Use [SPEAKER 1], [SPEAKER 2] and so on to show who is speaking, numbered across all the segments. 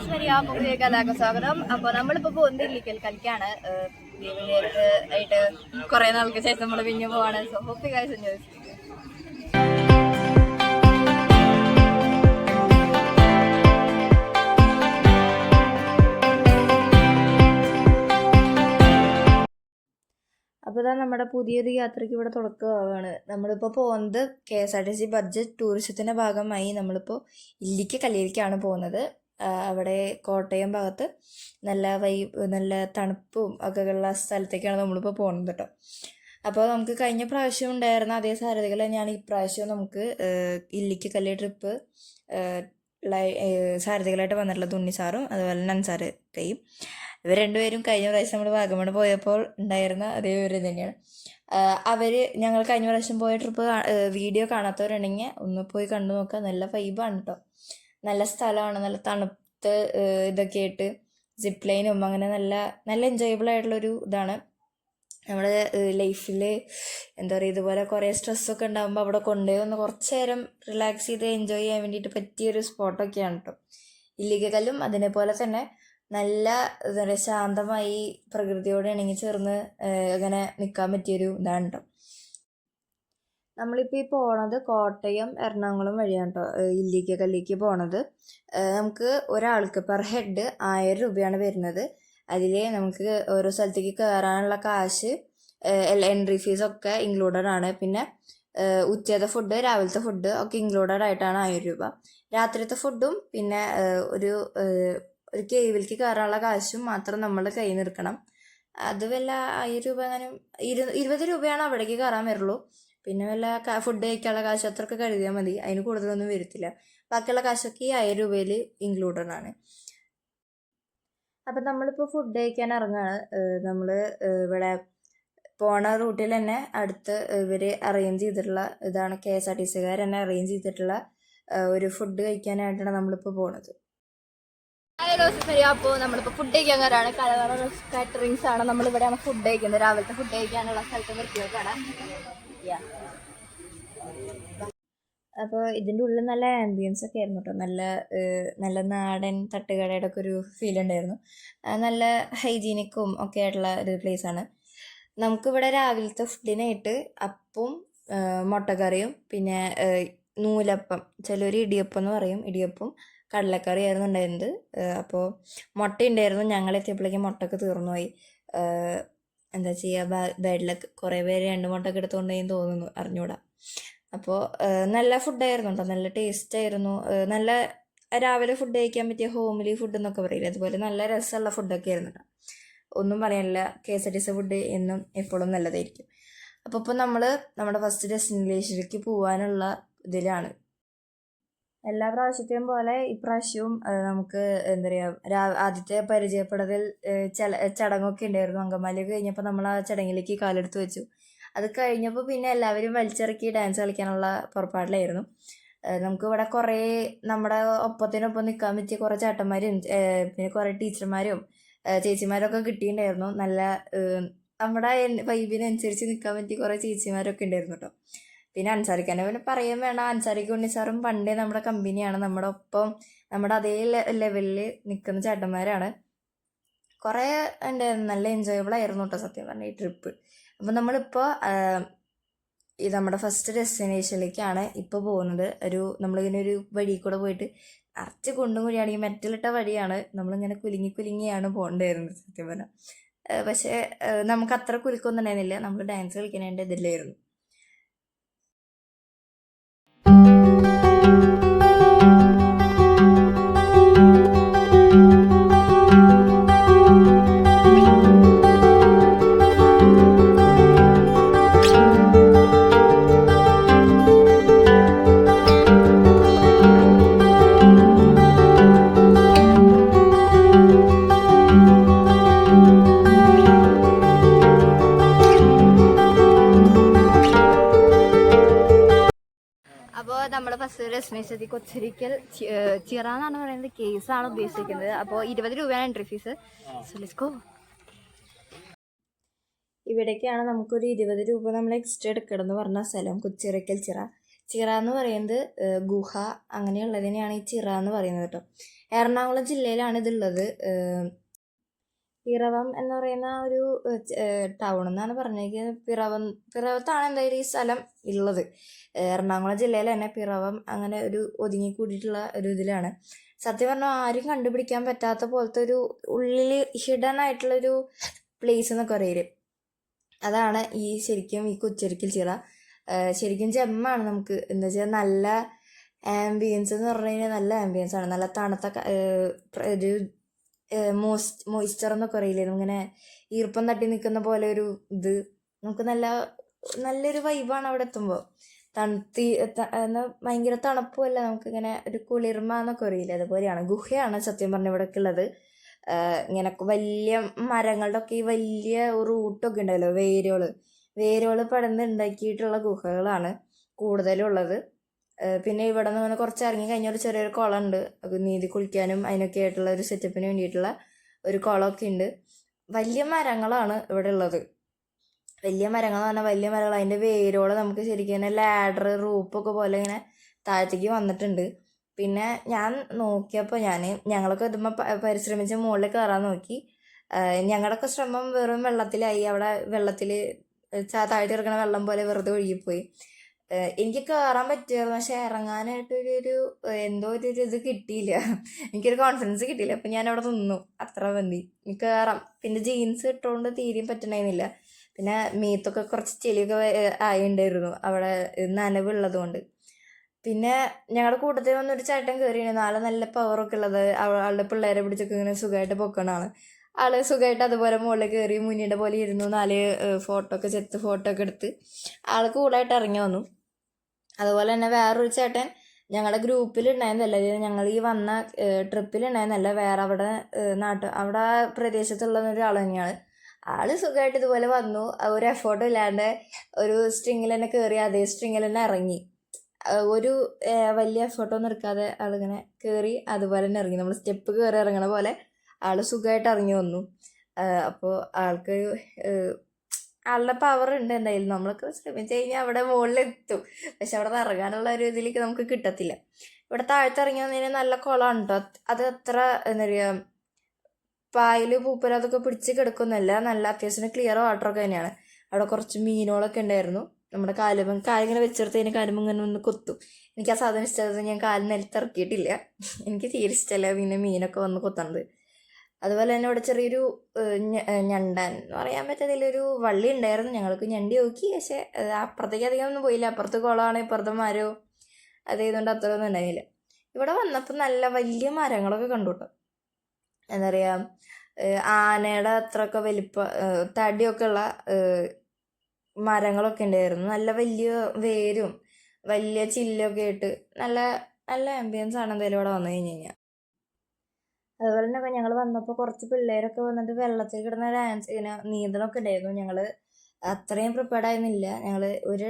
[SPEAKER 1] ശരിയാ പുതിയ കലാക സ്വാഗതം. അപ്പൊ നമ്മളിപ്പോ പോകുന്നത് ഇല്ലിക്കൽ കളിക്കാണ്. ആയിട്ട് കുറെ നാൾക്ക് ശേഷം നമ്മൾ പിന്നെ പോവാണ്. സോ ഹോപ്പ് ഗൈസ് എൻജോയ് അപ്പോൾ ഇതാ നമ്മുടെ പുതിയൊരു യാത്രയ്ക്ക് ഇവിടെ തുടക്കമാവാണ്. നമ്മളിപ്പോൾ പോകുന്നത് K S R T C budget ടൂറിസത്തിന്റെ ഭാഗമായി നമ്മളിപ്പോൾ ഇല്ലിക്ക് കല്ലിയിലേക്കാണ് പോകുന്നത്. അവിടെ കോട്ടയം ഭാഗത്ത് നല്ല വൈബ് നല്ല തണുപ്പും ഒക്കെ ഉള്ള സ്ഥലത്തേക്കാണ് നമ്മളിപ്പോൾ പോകുന്നത് കേട്ടോ അപ്പോൾ നമുക്ക് കഴിഞ്ഞ പ്രാവശ്യം ഉണ്ടായിരുന്ന അതേ സാരഥികൾ തന്നെയാണ് ഇപ്രാവശ്യം നമുക്ക് ഇല്ലിക്ക് കല്ലി ട്രിപ്പ് സാരഥികളായിട്ട് വന്നിട്ടുള്ളത് ഉണ്ണി സാറും അതുപോലെ തന്നെ അൻസാർ കൈയും ഇവർ രണ്ടുപേരും കഴിഞ്ഞ പ്രാവശ്യം നമ്മൾ വാഗമൺ പോയപ്പോൾ ഉണ്ടായിരുന്ന അതേ ഒരു തന്നെയാണ്. അവർ ഞങ്ങൾ കഴിഞ്ഞ പ്രാവശ്യം പോയ ട്രിപ്പ് വീഡിയോ കാണാത്തവരുണ്ടെങ്കിൽ ഒന്ന് പോയി കണ്ടു നോക്കുക. നല്ല വൈബാണ് കേട്ടോ നല്ല സ്ഥലമാണ്. നല്ല തണുത്ത് ഇതൊക്കെ ആയിട്ട് സിപ്പ് ലൈനും അങ്ങനെ നല്ല നല്ല എൻജോയബിൾ ആയിട്ടുള്ളൊരു ഇതാണ്. നമ്മുടെ ലൈഫിൽ എന്താ പറയുക ഇതുപോലെ കുറേ സ്ട്രെസ്സൊക്കെ ഉണ്ടാകുമ്പോൾ അവിടെ കൊണ്ടുപോയി ഒന്ന് കുറച്ച് നേരം റിലാക്സ് ചെയ്ത് എൻജോയ് ചെയ്യാൻ വേണ്ടിയിട്ട് പറ്റിയൊരു സ്പോട്ടൊക്കെയാണ് കേട്ടോ ഇല്ലിക്കല്ലും അതിനെപ്പോലെ തന്നെ നല്ല എന്താ പറയുക ശാന്തമായി പ്രകൃതിയോട് ഇണങ്ങി ചേർന്ന് അങ്ങനെ നിൽക്കാൻ പറ്റിയൊരു ഇതാണ് കേട്ടോ നമ്മളിപ്പോൾ ഈ പോണത് കോട്ടയം എറണാകുളം വഴിയാണ് കേട്ടോ ഇല്ലിക്ക് കല്ലിക്ക് പോണത്. നമുക്ക് ഒരാൾക്ക് പെർ ഹെഡ് ആയിരം രൂപയാണ് വരുന്നത്. അതിൽ നമുക്ക് ഓരോ സ്ഥലത്തേക്ക് കയറാനുള്ള കാശ് എൻട്രി ഫീസ് ഒക്കെ ഇൻക്ലൂഡഡ് ആണ്. പിന്നെ ഉച്ചത്തെ ഫുഡ് രാവിലത്തെ ഫുഡ് ഒക്കെ ഇൻക്ലൂഡഡ് ആയിട്ടാണ് ആയിരം രൂപ. രാത്രിത്തെ ഫുഡും പിന്നെ ഒരു ഒരു കേവിലേക്ക് കയറാനുള്ള കാശും മാത്രം നമ്മൾ കയ്യിൽ നിൽക്കണം അത് വല്ല ആയിരം രൂപ അങ്ങനെ ഇരു ഇരുപത് രൂപയാണ് അവിടേക്ക് കയറാൻ വരുള്ളൂ. പിന്നെ വല്ല ഫുഡ് കഴിക്കാനുള്ള കാശ് അത്രയൊക്കെ കരുതിയാൽ മതി. അതിന് കൂടുതലൊന്നും വരത്തില്ല. ബാക്കിയുള്ള കാശൊക്കെ ഈ ആയിരം രൂപയിൽ ഇൻക്ലൂഡഡ് ആണ് അപ്പം നമ്മളിപ്പോൾ ഫുഡ് കഴിക്കാൻ ഇറങ്ങുകയാണ്. നമ്മൾ ഇവിടെ പോണ റൂട്ടിൽ തന്നെ അടുത്ത് ഇവർ അറേഞ്ച് ചെയ്തിട്ടുള്ള ഇതാണ് കെ എസ് ആർ ടി സിക്കാർ തന്നെ അറേഞ്ച് ചെയ്തിട്ടുള്ള ഒരു ഫുഡ് കഴിക്കാനായിട്ടാണ് നമ്മളിപ്പോൾ പോണത്. അപ്പോൾ നമ്മളിപ്പോൾ ഫുഡ് കഴിക്കാൻ കയറാണ് കലവറ കാറ്ററിങ്സ് ആണ് നമ്മൾ ഇവിടെയാണ് ഫുഡ് കഴിക്കുന്നത്. രാവിലത്തെ ഫുഡ് കഴിക്കാനുള്ള സ്ഥലത്ത് നിർത്തിയേക്കാണ് അപ്പോൾ ഇതിന്റെ ഉള്ളിൽ നല്ല ആംബിയൻസ് ഒക്കെ ആയിരുന്നു കേട്ടോ നല്ല നല്ല നാടൻ തട്ടുകടയുടെ ഒക്കെ ഒരു ഫീൽ ഉണ്ടായിരുന്നു. നല്ല ഹൈജീനിക്കും ഒക്കെ ആയിട്ടുള്ള ഒരു പ്ലേസ് ആണ്. നമുക്കിവിടെ രാവിലത്തെ ഫുഡിനായിട്ട് അപ്പവും മുട്ടക്കറിയും പിന്നെ നൂലപ്പം. ചിലർ ഇടിയപ്പം എന്ന് പറയും ഇടിയപ്പം. കടലക്കറി ആയിരുന്നു ഉണ്ടായിരുന്നത്. അപ്പോൾ മുട്ട ഉണ്ടായിരുന്നു ഞങ്ങൾ എത്തിയപ്പോഴേക്കും മുട്ടയൊക്കെ തീർന്നുപോയി. എന്താ ചെയ്യുക ബാഡിലൊക്കെ ലക്ക് കുറേ പേര് രണ്ട് മുട്ടയൊക്കെ എടുത്തുകൊണ്ടേന്ന് തോന്നുന്നു അറിഞ്ഞൂടാ അപ്പോൾ നല്ല ഫുഡായിരുന്നു കേട്ടോ. നല്ല ടേസ്റ്റ് ആയിരുന്നു. നല്ല രാവിലെ ഫുഡ് കഴിക്കാൻ പറ്റിയ ഹോംലി ഫുഡ് എന്നൊക്കെ പറയില്ല? അതുപോലെ നല്ല രസമുള്ള ഫുഡൊക്കെ ആയിരുന്നു കേട്ടോ. ഒന്നും പറയാനില്ല. K S R T C food എന്നും എപ്പോഴും നല്ലതായിരിക്കും. അപ്പോൾ ഇപ്പോൾ നമ്മൾ നമ്മുടെ ഫസ്റ്റ് ഡെസ്റ്റിനേഷനിലേക്ക് പോകാനുള്ള ഇതിലാണ്. എല്ലാ പ്രാവശ്യത്തെയും പോലെ ഇപ്രാവശ്യവും നമുക്ക് എന്താ പറയുക ആദ്യത്തെ പരിചയപ്പെടലിൽ ചടങ്ങൊക്കെ ഉണ്ടായിരുന്നു. അങ്കമാലി കഴിഞ്ഞപ്പോൾ നമ്മൾ ആ ചടങ്ങിലേക്ക് കാലെടുത്ത് വെച്ചു. അത് കഴിഞ്ഞപ്പോൾ പിന്നെ എല്ലാവരും വലിച്ചിറക്കി ഡാൻസ് കളിക്കാനുള്ള പുറപ്പാടിലായിരുന്നു. നമുക്ക് ഇവിടെ കുറേ നമ്മുടെ ഒപ്പത്തിനൊപ്പം നിൽക്കാൻ പറ്റിയ കുറേ ചേട്ടന്മാരും പിന്നെ കുറേ ടീച്ചർമാരും ചേച്ചിമാരൊക്കെ കിട്ടിയിട്ടുണ്ടായിരുന്നു. നല്ല നമ്മുടെ വൈബിനനുസരിച്ച് നിൽക്കാൻ പറ്റിയ കുറേ ചേച്ചിമാരൊക്കെ ഉണ്ടായിരുന്നു കേട്ടോ പിന്നെ അൻസാരിക്കാനെ പിന്നെ പറയാൻ വേണ്ട. അൻസാരിക്ക് ഉണ്ണി സാറും പണ്ടേ നമ്മുടെ കമ്പനിയാണ്. നമ്മുടെ ഒപ്പം നമ്മുടെ അതേ ലെവലിൽ നിൽക്കുന്ന ചേട്ടന്മാരാണ്. കുറേ ഉണ്ടായിരുന്നു നല്ല എൻജോയബിൾ ആയിരുന്നു കേട്ടോ സത്യം പറഞ്ഞ ഈ ട്രിപ്പ് അപ്പം നമ്മളിപ്പോൾ ഈ നമ്മുടെ ഫസ്റ്റ് ഡെസ്റ്റിനേഷനിലേക്കാണ് ഇപ്പോൾ പോകുന്നത്. ഒരു നമ്മളിങ്ങനെ ഒരു വഴി കൂടെ പോയിട്ട് നിറച്ച് കുണ്ടും കുഴിയാണ് ഈ മെറ്റലിട്ട വഴിയാണ് നമ്മളിങ്ങനെ കുലുങ്ങി കുലുങ്ങിയാണ് പോകേണ്ടായിരുന്നത് സത്യം പറഞ്ഞാൽ പക്ഷേ നമുക്ക് അത്ര കുലുക്കൊന്നും ഉണ്ടായിരുന്നില്ല. നമ്മൾ ഡാൻസ് കളിക്കുന്നതിന്റെ ഇതിലായിരുന്നു. ഡെസ്റ്റിനേഷൻ കൊച്ചിരിക്കൽ ചിറ എന്നാണ് പറയുന്നത്. കേസാണ് ഉദ്ദേശിക്കുന്നത്. അപ്പോൾ ഇരുപത് രൂപയാണ് entry fees so let's go ഇവിടേക്കാണ് നമുക്കൊരു ഇരുപത് രൂപ നമ്മൾ എക്സ്ട്രാ എടുക്കണം എന്ന് പറഞ്ഞ സ്ഥലം കൊച്ചിറയ്ക്കൽ ചിറ. ചിറ എന്ന് പറയുന്നത് ഗുഹ അങ്ങനെയുള്ളതിനെയാണ് ഈ ചിറ എന്ന് പറയുന്നത് കേട്ടോ. എറണാകുളം ജില്ലയിലാണ് ഇതുള്ളത്. പിറവം എന്ന് പറയുന്ന ഒരു ടൗൺ എന്നാണ് പറഞ്ഞിരിക്കുന്നത് പിറവം പിറവത്താണ് എന്തായാലും ഈ സ്ഥലം ഉള്ളത്. എറണാകുളം ജില്ലയിൽ തന്നെ പിറവം അങ്ങനെ ഒരു ഒതുങ്ങി കൂടിയിട്ടുള്ള ഒരു ഇതിലാണ്. സത്യം പറഞ്ഞാൽ ആരും കണ്ടുപിടിക്കാൻ പറ്റാത്ത പോലത്തെ ഒരു ഉള്ളിൽ ഹിഡൻ ആയിട്ടുള്ളൊരു പ്ലേസ് എന്നൊക്കെ പറയൽ അതാണ് ഈ ശരിക്കും ഈ കൊച്ചരിക്കൽ ചിറ. ശരിക്കും ജെമ്മാണ് നമുക്ക്. എന്താ വെച്ചാൽ നല്ല ആംബിയൻസ് എന്ന് പറഞ്ഞു കഴിഞ്ഞാൽ നല്ല ആംബിയൻസ് ആണ്. നല്ല തണുത്ത ഒരു മോയ്സ് മോയ്സ്ചർ എന്നൊക്കെ പറയില്ലേ? ഇങ്ങനെ ഈർപ്പം തട്ടി നിൽക്കുന്ന പോലെ ഒരു ഇത്. നമുക്ക് നല്ല നല്ലൊരു വൈബാണ് അവിടെ എത്തുമ്പോൾ തണുത്തി എന്നാൽ എന്നാ ഭയങ്കര തണുപ്പുമല്ല. നമുക്കിങ്ങനെ ഒരു കുളിർമ എന്നൊക്കെ അറിയില്ല അതുപോലെയാണ് ഗുഹയാണ് സത്യം പറഞ്ഞ ഇവിടെ ഉള്ളത്. ഇങ്ങനെ വലിയ മരങ്ങളുടെ ഒക്കെ ഈ വലിയ റൂട്ടൊക്കെ ഉണ്ടല്ലോ വേരുകൾ വേരുകൾ പടന്ന് ഉണ്ടാക്കിയിട്ടുള്ള ഗുഹകളാണ് കൂടുതലും ഉള്ളത് ഏഹ് പിന്നെ ഇവിടെ നിന്ന് ഇങ്ങനെ കുറച്ച് ഇറങ്ങി കഴിഞ്ഞാൽ ഒരു ചെറിയൊരു കുളം ഉണ്ട് അത് നീന്തി കുളിക്കാനും അതിനൊക്കെ ആയിട്ടുള്ള ഒരു സെറ്റപ്പിന് വേണ്ടിയിട്ടുള്ള ഒരു കുളമൊക്കെ ഉണ്ട് വലിയ മരങ്ങളാണ് ഇവിടെ ഉള്ളത് വലിയ മരങ്ങൾ എന്ന് പറഞ്ഞാൽ വലിയ മരങ്ങൾ. അതിന്റെ വേരോടെ നമുക്ക് ശരിക്കും തന്നെ ലാഡർ റൂപ്പൊക്കെ പോലെ ഇങ്ങനെ താഴത്തേക്ക് വന്നിട്ടുണ്ട്. പിന്നെ ഞാൻ നോക്കിയപ്പോൾ ഞാൻ ഞങ്ങളൊക്കെ ഇതുമ്പോൾ പരിശ്രമിച്ച് മുകളിൽ കയറാൻ നോക്കി. ഞങ്ങളുടെയൊക്കെ ശ്രമം വെറും വെള്ളത്തിലായി. അവിടെ വെള്ളത്തിൽ താഴ്ത്തി കിടക്കുന്ന വെള്ളം പോലെ വെറുതെ ഒഴുകിപ്പോയി. എനിക്ക് കയറാൻ പറ്റുമായിരുന്നു പക്ഷെ ഇറങ്ങാനായിട്ട് ഒരു എന്തോ ഒരു ഇത് കിട്ടിയില്ല. എനിക്കൊരു കോൺഫിഡൻസ് കിട്ടിയില്ല. അപ്പം ഞാൻ അവിടെ നിന്നു. അത്ര മതി. എനിക്ക് കയറാം പിന്നെ ജീൻസ് ഇട്ടുകൊണ്ട് തീരെയും പറ്റണേന്നില്ല. പിന്നെ മീത്തൊക്കെ കുറച്ച് ചെളിയൊക്കെ ആയി ആയിണ്ടായിരുന്നു. അവിടെ നനവുള്ളത് കൊണ്ട് പിന്നെ ഞങ്ങളുടെ കൂട്ടത്തിൽ വന്നൊരു ചേട്ടൻ കയറിയാണ് നാളെ നല്ല പവറൊക്കെ ഉള്ളത്. ആളുടെ പിള്ളേരെ പിടിച്ചൊക്കെ ഇങ്ങനെ സുഖമായിട്ട് പൊക്കണ ആൾ. സുഖമായിട്ട് അതുപോലെ മുകളിൽ കയറി മുന്നിയുടെ പോലെ ഇരുന്നു. നാല് ഫോട്ടോ ഒക്കെ ചെത്ത് ഫോട്ടോ ഒക്കെ എടുത്ത് ആൾ കൂളായിട്ട് ഇറങ്ങി വന്നു. അതുപോലെ തന്നെ വേറൊരു ചേട്ടൻ ഞങ്ങളുടെ ഗ്രൂപ്പിൽ ഉണ്ടായിരുന്നല്ല ഞങ്ങൾ ഈ വന്ന ട്രിപ്പിൽ ഉണ്ടായിരുന്നല്ല വേറെ അവിടെ നാട്ട് അവിടെ പ്രദേശത്തുള്ള ഒരാൾ തന്നെയാണ്. ആൾ സുഖമായിട്ട് ഇതുപോലെ വന്നു. ഒരു എഫേർട്ടും ഇല്ലാണ്ട് ഒരു സ്ട്രിങ്ങിൽ തന്നെ കയറി അതേ സ്ട്രിങ്ങിൽ തന്നെ ഇറങ്ങി ഒരു വലിയ എഫേർട്ടൊന്നും എടുക്കാതെ ആളിങ്ങനെ കയറി അതുപോലെ തന്നെ ഇറങ്ങി നമ്മൾ സ്റ്റെപ്പ് കയറി ഇറങ്ങണ പോലെ ആൾ സുഖമായിട്ട് ഇറങ്ങി വന്നു. അപ്പോൾ ആൾക്ക് ആളുടെ പവർ ഉണ്ട് എന്തായാലും. നമ്മളൊക്കെ ശ്രമിച്ചു കഴിഞ്ഞാൽ അവിടെ മുകളിലെത്തും പക്ഷെ അവിടെ ഇറങ്ങാനുള്ള ഒരു ഇതിലേക്ക് നമുക്ക് കിട്ടത്തില്ല. ഇവിടെ താഴത്ത് ഇറങ്ങി വന്നതിന് നല്ല കുളമാണ് കേട്ടോ അത് അത്ര എന്താ പറയുക പായൽ പൂപ്പൽ അതൊക്കെ പിടിച്ച് കിടക്കുന്നല്ല നല്ല അത്യാവശ്യം ക്ലിയർ വാട്ടറൊക്കെ തന്നെയാണ്. അവിടെ കുറച്ച് മീനുകളൊക്കെ ഉണ്ടായിരുന്നു. നമ്മുടെ കാലുമ്പം കാലിങ്ങനെ വെച്ചെടുത്തതിന് കാലുമ്പം ഇങ്ങനെ ഒന്ന് കൊത്തും. എനിക്ക് ആ സാധനം ഇഷ്ടമായത് ഞാൻ കാലിൽ നിലത്തിറക്കിയിട്ടില്ല എനിക്ക് തീരെ ഇഷ്ടമല്ല പിന്നെ മീനൊക്കെ വന്ന് കൊത്തണത്. അതുപോലെ തന്നെ ഇവിടെ ചെറിയൊരു ഞണ്ടാൻ എന്ന് പറയാൻ പറ്റത്തില്ലൊരു വള്ളി ഉണ്ടായിരുന്നു. ഞങ്ങൾക്ക് ഞണ്ടി നോക്കി പക്ഷെ അപ്പുറത്തേക്ക് അധികം ഒന്നും പോയില്ല. അപ്പുറത്ത് കുളമാണ് ഇപ്പുറത്തെ മരവും അത് ചെയ്തുകൊണ്ട് അത്ര ഒന്നും ഉണ്ടായില്ല ഇവിടെ വന്നപ്പോൾ നല്ല വലിയ മരങ്ങളൊക്കെ കണ്ടു എന്താ പറയുക ആനയുടെ അത്രയൊക്കെ വലിപ്പ തടിയൊക്കെ ഉള്ള മരങ്ങളൊക്കെ ഉണ്ടായിരുന്നു. നല്ല വലിയ വേരും വലിയ ചില്ലൊക്കെ ആയിട്ട് നല്ല നല്ല ആംബിയൻസ് ആണ് എന്തായാലും ഇവിടെ വന്നു കഴിഞ്ഞ് കഴിഞ്ഞാൽ. അതുപോലെ തന്നെ ഞങ്ങൾ വന്നപ്പോൾ കുറച്ച് പിള്ളേരൊക്കെ വന്നിട്ട് വെള്ളത്തിൽ കിടന്ന ഡാൻസ് ഇങ്ങനെ നീന്തലൊക്കെ ഉണ്ടായിരുന്നു ഞങ്ങൾ അത്രയും പ്രിപ്പയർഡ് ആയിരുന്നില്ല. ഞങ്ങൾ ഒരു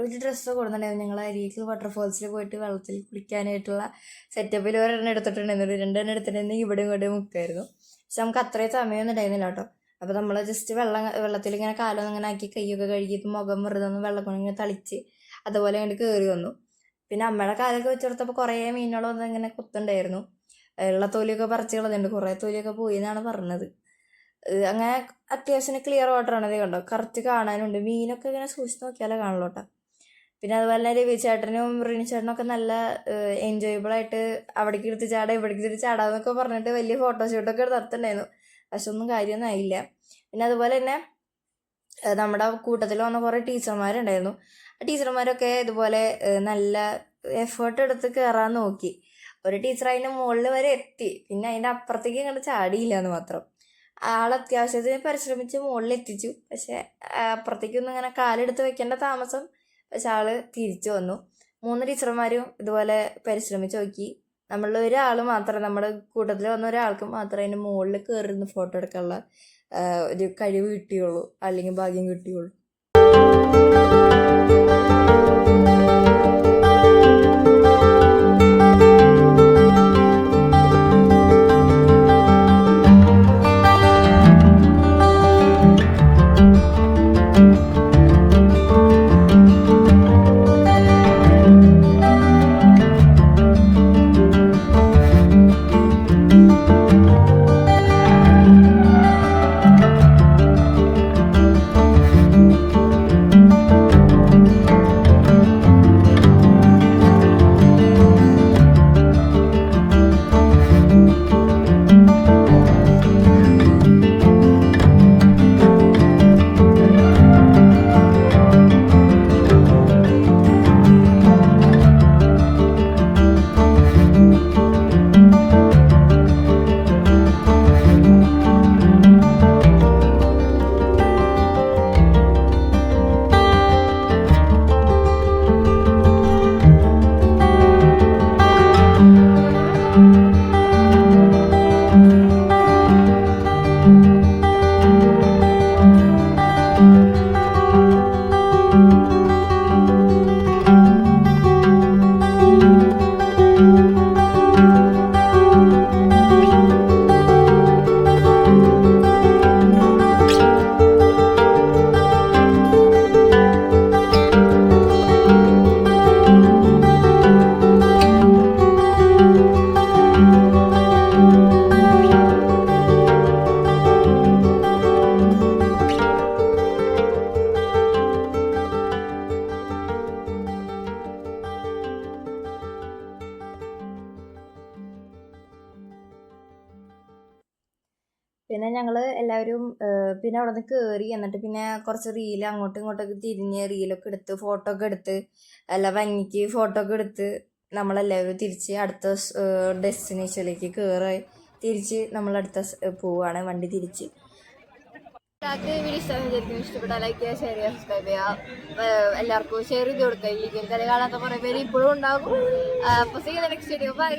[SPEAKER 1] ഒരു ഡ്രസ്സ് കൊടുത്തിട്ടുണ്ടായിരുന്നു. ഞങ്ങൾ അരീക്കൽ വാട്ടർഫോൾസിൽ പോയിട്ട് വെള്ളത്തിൽ കുളിക്കാനായിട്ടുള്ള സെറ്റപ്പിൽ ഒരെണ്ണം എടുത്തിട്ടുണ്ടായിരുന്നു. രണ്ടെണ്ണം എടുത്തിട്ടുണ്ടെങ്കിൽ ഇവിടെ ഇങ്ങോട്ട് മുക്കായിരുന്നു പക്ഷെ നമുക്ക് അത്രയും സമയമൊന്നും ഉണ്ടായിരുന്നില്ല കേട്ടോ. അപ്പോൾ നമ്മൾ ജസ്റ്റ് വെള്ളം വെള്ളത്തിൽ ഇങ്ങനെ കാലം ഇങ്ങനെ ആക്കി കൈയൊക്കെ കഴുകിയിട്ട് മുഖം വെറുതെ ഒന്ന് വെള്ളം കൊണ്ട് ഇങ്ങനെ തളിച്ച് അതുപോലെ അങ്ങോട്ട് കയറി വന്നു. പിന്നെ അമ്മയുടെ കാലൊക്കെ വെച്ചെടുത്തപ്പോൾ കുറേ മീനുകളൊന്നും ഇങ്ങനെ കുത്തുണ്ടായിരുന്നു ഉള്ള തൊലിയൊക്കെ പറിച്ച് കളഞ്ഞിട്ടുണ്ട്. കുറേ തൊലിയൊക്കെ പോയി എന്നാണ് പറഞ്ഞത്. അങ്ങനെ അത്യാവശ്യം ക്ലിയർ വാട്ടർ ആണ്. കണ്ടോ കറക്റ്റ് കാണാനുണ്ട്. മീനൊക്കെ ഇങ്ങനെ സൂക്ഷിച്ച് നോക്കിയാലേ കാണുള്ളൂ പിന്നെ അതുപോലെ തന്നെ രവി ചേട്ടനും റിനി ചേട്ടനും ഒക്കെ നല്ല എൻജോയബിൾ ആയിട്ട് അവിടേക്ക് എടുത്ത് ചാടാം ഇവിടേക്ക് എടുത്ത് ചാടാന്നൊക്കെ പറഞ്ഞിട്ട് വലിയ ഫോട്ടോഷൂട്ടൊക്കെ നടത്തുന്നുണ്ടായിരുന്നു പക്ഷെ ഒന്നും കാര്യമൊന്നും ആയില്ല. പിന്നെ അതുപോലെ തന്നെ നമ്മുടെ കൂട്ടത്തിൽ വന്ന കുറേ ടീച്ചർമാരുണ്ടായിരുന്നു. ആ ടീച്ചർമാരൊക്കെ ഇതുപോലെ നല്ല എഫേർട്ട് എടുത്ത് കയറാൻ നോക്കി. ഒരു ടീച്ചർ അതിന്റെ മുകളിൽ വരെ എത്തി. പിന്നെ അതിന്റെ അപ്പുറത്തേക്ക് ഇങ്ങോട്ട് ചാടിയില്ല എന്ന് മാത്രം. ആൾ അത്യാവശ്യത്തിന് പരിശ്രമിച്ച് മുകളിൽ എത്തിച്ചു. പക്ഷെ അപ്പുറത്തേക്കൊന്നും ഇങ്ങനെ കാലെടുത്ത് വെക്കേണ്ട താമസം. പക്ഷെ ആൾ തിരിച്ചു വന്നു. മൂന്ന് ടീച്ചർമാരും ഇതുപോലെ പരിശ്രമിച്ച് നോക്കി. നമ്മളിൽ ഒരാൾ മാത്രം നമ്മുടെ കൂട്ടത്തിൽ വന്ന ഒരാൾക്ക് മാത്രമേ അതിന്റെ മുകളിൽ കയറി ഫോട്ടോ എടുക്കാനുള്ള ഒരു കഴിവ് കിട്ടിയുള്ളൂ. അല്ലെങ്കിൽ ഭാഗ്യം കിട്ടിയുള്ളൂ. ഞങ്ങൾ എല്ലാവരും പിന്നെ അവിടെ നിന്ന് കയറി എന്നിട്ട് പിന്നെ കുറച്ച് റീൽ അങ്ങോട്ടും ഇങ്ങോട്ടൊക്കെ തിരിഞ്ഞ് റീലൊക്കെ എടുത്ത് ഫോട്ടോ ഒക്കെ എടുത്ത് എല്ലാ ഭംഗിക്ക് ഫോട്ടോ ഒക്കെ എടുത്ത് നമ്മളെല്ലാവരും തിരിച്ച് അടുത്ത ഡെസ്റ്റിനേഷനിലേക്ക് കയറി തിരിച്ച് സ് പോവാണ് വണ്ടി തിരിച്ച്.
[SPEAKER 2] എല്ലാവർക്കും വീഡിയോ ഇഷ്ടം വിചാരിക്കുന്നു. ഇഷ്ടപ്പെട്ടാൽ ലൈക്ക് ചെയ്യുക ഷെയർ ചെയ്യുക സബ്സ്ക്രൈബ് ചെയ്യുക. എല്ലാവർക്കും ഷെയർ ചെയ്ത് കൊടുക്കുക. ഈ കളി കാണാത്ത കുറേ പേര് ഇപ്പോഴും ഉണ്ടാകും. അപ്പോൾ നെക്സ്റ്റ് വീഡിയോ ബൈ